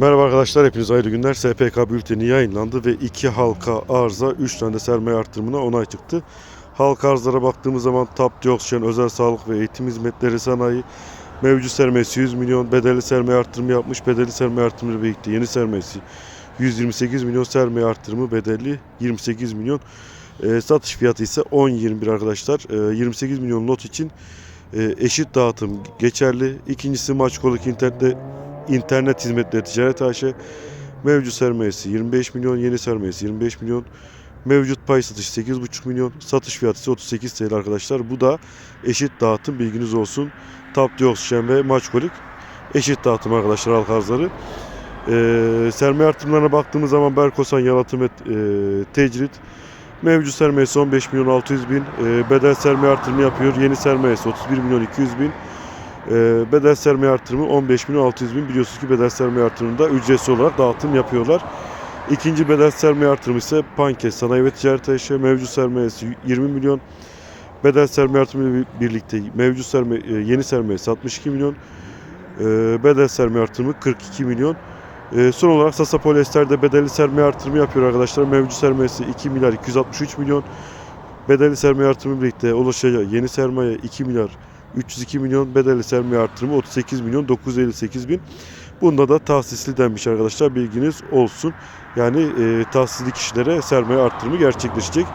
Merhaba arkadaşlar, hepinize hayırlı günler. SPK bülteni yayınlandı ve iki halka arıza, 3 tane sermaye artırımına onay çıktı. Halka arzlara baktığımız zaman TAP Dioksijen, Özel Sağlık ve Eğitim Hizmetleri Sanayi mevcut sermayesi 100 milyon, bedelli sermaye artırımı yapmış. Bedelli sermaye artırımıyla birlikte yeni sermayesi 128 milyon, sermaye artırımı bedelli 28 milyon. E, satış fiyatı ise 10.21 arkadaşlar. E, 28 milyon lot için e, eşit dağıtım geçerli. İkincisi Maçkolik internette İnternet Hizmetleri Ticaret AŞ mevcut sermayesi 25 milyon, yeni sermayesi 25 milyon. Mevcut pay satışı 8,5 milyon, satış fiyatı ise 38 TL arkadaşlar. Bu da eşit dağıtım bilginiz olsun. Tap Dioksijen ve Maçkolik eşit dağıtım arkadaşlar halk arzları. Ee, sermaye artımlarına baktığımız zaman Berkosan, Yalıtım ve e, Tecrit mevcut sermayesi 15 milyon 600 bin. Ee, bedel sermaye artırımı yapıyor. Yeni sermayesi 31 milyon 200 bin. Ee, bedel sermaye artırımı 15 milyon 600 bin. Biliyorsunuz ki bedel sermaye artırımında ücretsiz olarak dağıtım yapıyorlar. İkinci bedel sermaye artırımı ise Pankes Sanayi ve Ticaret AŞ mevcut sermayesi 20 milyon. Bedel sermaye artırımı ile birlikte mevcut sermaye, e, yeni sermayesi 62 milyon. Ee, bedel sermaye artırımı 42 milyon. Ee, son olarak Sasa Polyester'de bedelli sermaye artırımı yapıyor arkadaşlar. Mevcut sermayesi 2 milyar 263 milyon. Bedelli sermaye artırımı birlikte ulaşacağı yeni sermaye 2 milyar 302 milyon bedelli sermaye artırımı 38 milyon 958 bin. Bunda da tahsisli denmiş arkadaşlar bilginiz olsun. Yani e, tahsisli kişilere sermaye artırımı gerçekleşecek.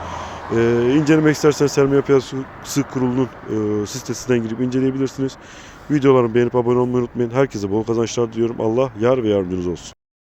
E, incelemek isterseniz Sermaye Piyasası Kurulu'nun e, sitesinden girip inceleyebilirsiniz. Videolarımı beğenip abone olmayı unutmayın. Herkese bol kazançlar diliyorum. Allah yar ve yardımcınız olsun.